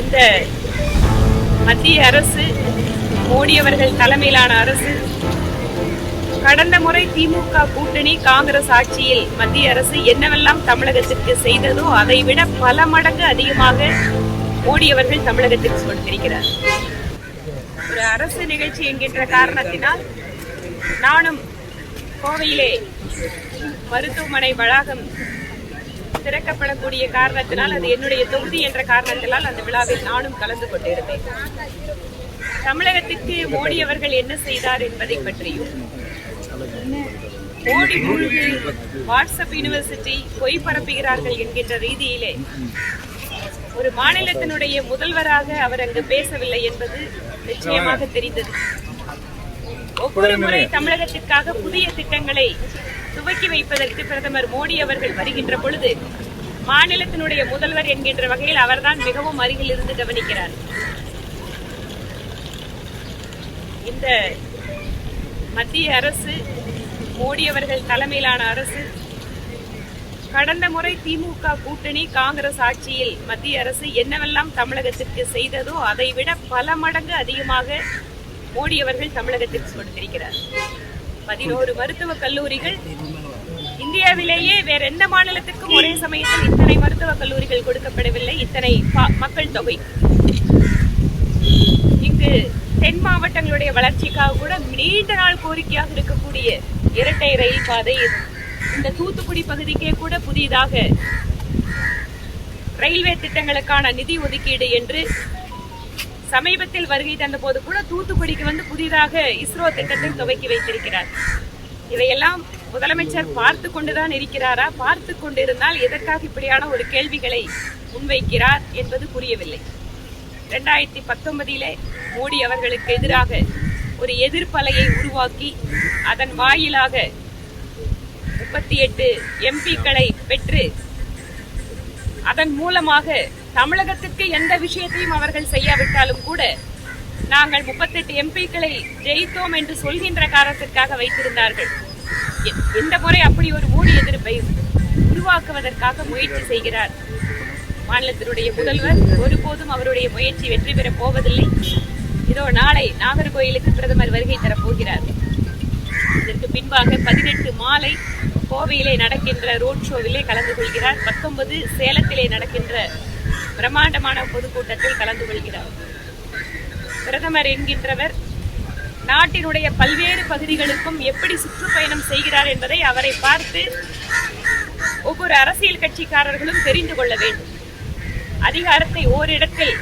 இந்த மத்திய அரசு மோடி அவர்கள் தலைமையிலான அரசு கடந்த முறை திமுக கூட்டணி காங்கிரஸ் ஆட்சியில் மத்திய அரசு என்னவெல்லாம் தமிழகத்திற்கு செய்ததோ அதை விட பல மடங்கு அதிகமாக மோடி அவர்கள் தமிழகத்திற்கு கொடுத்திருக்கிறார். ஒரு அரசு நிகழ்ச்சி என்கின்ற காரணத்தினால் நானும் கோவையிலே மருத்துவமனை வளாகம் திறக்கப்படக்கூடிய காரணத்தினால் அது என்னுடைய தொகுதி என்ற காரணத்தினால் அந்த விழாவில் நானும் கலந்து கொண்டிருந்தேன். தமிழகத்திற்கு மோடி அவர்கள் என்ன செய்தார் என்பதை பற்றியும் மோடி முழுது வாட்ஸ்அப் யூனிவர்சிட்டி பொய் பரப்புகிறார்கள் என்கின்ற ரீதியிலே ஒரு மாநிலத்தினுடைய முதல்வராக அவர் அங்கு பேசவில்லை என்பது நிச்சயமாக தெரிந்தது. ஒவ்வொரு முறை தமிழகத்திற்காக புதிய திட்டங்களை துவக்கி வைப்பதற்கு பிரதமர் மோடி அவர்கள் வருகின்ற பொழுது மாநிலத்தினுடைய முதல்வர் என்கின்ற வகையில் அவர்தான் மிகவும் அருகில் இருந்து கவனிக்கிறார். இந்த மத்திய அரசு மோடி அவர்கள் தலைமையிலான அரசு கடந்த முறை திமுக கூட்டணி காங்கிரஸ் ஆட்சியில் மத்திய அரசு என்னவெல்லாம் தமிழகத்திற்கு செய்ததோ அதை விட பல மடங்கு அதிகமாக மோடி அவர்கள் தமிழகத்திற்கு கொடுத்திருக்கிறார். பதினோரு மருத்துவக் கல்லூரிகள். இந்தியாவிலேயே வேற எந்த மாநிலத்துக்கும் ஒரே சமயத்தில் இத்தனை மருத்துவக் கல்லூரிகள் கொடுக்கப்படவில்லை. இத்தனை பா- மக்கள் தொகை. இங்கு தென் மாவட்டங்களுடைய வளர்ச்சிக்காக கூட நீண்ட நாள் கோரிக்கையாக இருக்கக்கூடிய இரட்டை ரயில் பாதை இந்த தூத்துக்குடி பகுதிக்கே கூட புதிதாக ரயில்வே திட்டங்களுக்கான நிதி ஒதுக்கீடு என்று சமீபத்தில் வருகை தந்தபோது கூட தூத்துக்குடிக்கு வந்து புதிதாக இஸ்ரோ திட்டத்தை துவக்கி வைத்திருக்கிறார். இதையெல்லாம் முதலமைச்சர் பார்த்து கொண்டுதான் இருக்கிறாரா? பார்த்து கொண்டிருந்தால் எதற்காக இப்படியான ஒரு கேள்விகளை முன்வைக்கிறார் என்பது புரியவில்லை. ரெண்டாயிரத்தி பத்தொன்பதிலே மோடி அவர்களுக்கு எதிராக ஒரு எதிர்ப்பலையை உருவாக்கி அதன் வாயிலாக முப்பத்தி எட்டு எம்பிக்களை பெற்று அதன் மூலமாக தமிழகத்திற்கு எந்த விஷயத்தையும் அவர்கள் செய்யாவிட்டாலும் கூட நாங்கள் முப்பத்தெட்டு எம்பிக்களை ஜெயித்தோம் என்று சொல்கின்ற காரணத்திற்காக வைத்திருந்தார்கள். இந்த முறை அப்படி ஒரு மோடி எதிர்ப்பை உருவாக்குவதற்காக முயற்சி செய்கிறார் மாநிலத்தினுடைய முதல்வர் ஒருபோதும் அவருடைய முயற்சி வெற்றி பெறப் போவதில்லை. இதோ நாளை நாகர்கோயிலுக்கு பிரதமர் வருகை தரப்போகிறார் இதற்கு பின்பாக பதினெட்டு மாலை கோவையிலே நடக்கின்ற ரோட் ஷோவிலே கலந்து கொள்கிறார். பத்தொன்பது சேலத்திலே நடக்கின்ற பிரம்மாண்டமான பொதுக்கூட்டத்தில் கலந்து கொள்கிறார். பிரதமர் என்கின்றவர் நாட்டினுடைய பல்வேறு பகுதிகளுக்கும் எப்படி சுற்றுப்பயணம் செய்கிறார் என்பதை அவரை பார்த்து ஒவ்வொரு அரசியல் கட்சிக்காரர்களும் தெரிந்து கொள்ள வேண்டும். அதிகாரத்தை ஓரிடத்தில்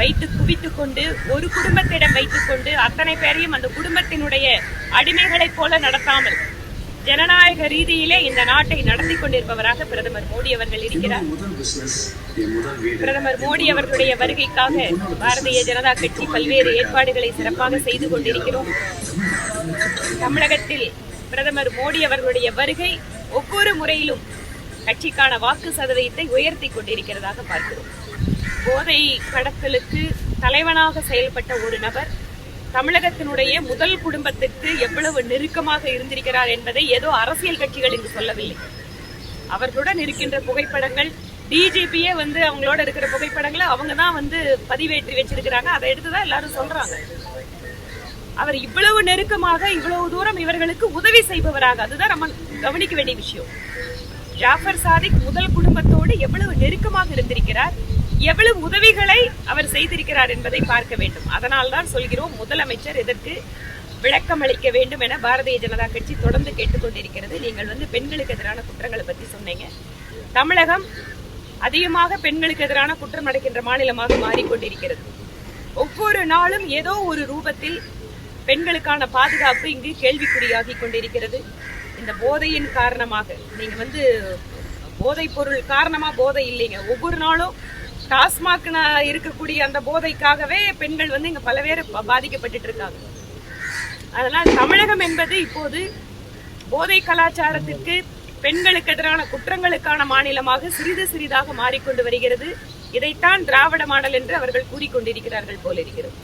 வைத்து குவித்துக் கொண்டு ஒரு குடும்பத்திடம் வைத்துக் கொண்டு அத்தனை பேரையும் அந்த குடும்பத்தினுடைய அடிமைகளைப் போல நடத்தாமல் ஜனநாயக ரீதியிலே இந்த நாட்டை நடத்தி கொண்டிருப்பவராக பிரதமர் மோடி அவர்கள் இருக்கிறார். பிரதமர் மோடி அவர்களுடைய வருகைக்காக பாரதிய ஜனதா கட்சி பல்வேறு ஏற்பாடுகளை சிறப்பாக செய்து கொண்டிருக்கிறோம். தமிழகத்தில் பிரதமர் மோடி அவர்களுடைய வருகை ஒவ்வொரு முறையிலும் கட்சிக்கான வாக்கு சதவீதத்தை உயர்த்தி கொண்டிருக்கிறதாக பார்க்கிறோம். போதை கடத்தலுக்கு தலைவனாக செயல்பட்ட ஒரு நபர் தமிழகத்தினுடைய முதல் குடும்பத்திற்கு எவ்வளவு நெருக்கமாக இருந்திருக்கிறார் என்பதை ஏதோ அரசியல் கட்சிகள் இங்கு சொல்லவில்லை. அவர்களுடன் இருக்கின்ற புகைப்படங்கள் டிஜிபியே வந்து அவங்களோட இருக்கிற புகைப்படங்களை அவங்க தான் வந்து பதிவேற்றி வச்சிருக்கிறாங்க. அதை எடுத்துதான் எல்லாரும் சொல்றாங்க. அவர் இவ்வளவு நெருக்கமாக இவ்வளவு தூரம் இவர்களுக்கு உதவி செய்பவராக அதுதான் நம்ம கவனிக்க வேண்டிய விஷயம். ஜாஃபர் சாதிக் முதல் குடும்பத்தோடு எவ்வளவு நெருக்கமாக இருந்திருக்கிறார்? எவ்வளவு உதவிகளை அவர் செய்திருக்கிறார் என்பதை பார்க்க வேண்டும். அதனால் தான் சொல்கிறோம் முதலமைச்சர் இதற்கு விளக்கம் அளிக்க வேண்டும் என பாரதிய ஜனதா கட்சி தொடர்ந்து கேட்டுக்கொண்டிருக்கிறது நீங்கள் வந்து பெண்களுக்கு எதிரான குற்றங்களை பற்றி சொன்னீங்க. தமிழகம் அதிகமாக பெண்களுக்கு எதிரான குற்றம் நடக்கின்ற மாநிலமாக மாறிக்கொண்டிருக்கிறது. ஒவ்வொரு நாளும் ஏதோ ஒரு ரூபத்தில் பெண்களுக்கான பாதுகாப்பு இங்கு கேள்விக்குறியாகி கொண்டிருக்கிறது. இந்த போதையின் காரணமாக நீங்க வந்து போதைப் பொருள் காரணமா போதை இல்லைங்க. ஒவ்வொரு நாளும் டாஸ்மாக் இருக்கக்கூடிய அந்த போதைக்காகவே பெண்கள் வந்து இங்க பல பேர் பாதிக்கப்பட்டுட்டு இருக்காங்க. அதனால் தமிழகம் என்பது இப்போது போதை கலாச்சாரத்திற்கு பெண்களுக்கு எதிரான குற்றங்களுக்கான மாநிலமாக சிறிது சிறிதாக மாறிக்கொண்டு வருகிறது. இதைத்தான் திராவிட மாடல் என்று அவர்கள் கூறிக்கொண்டிருக்கிறார்கள் போல இருக்கிறது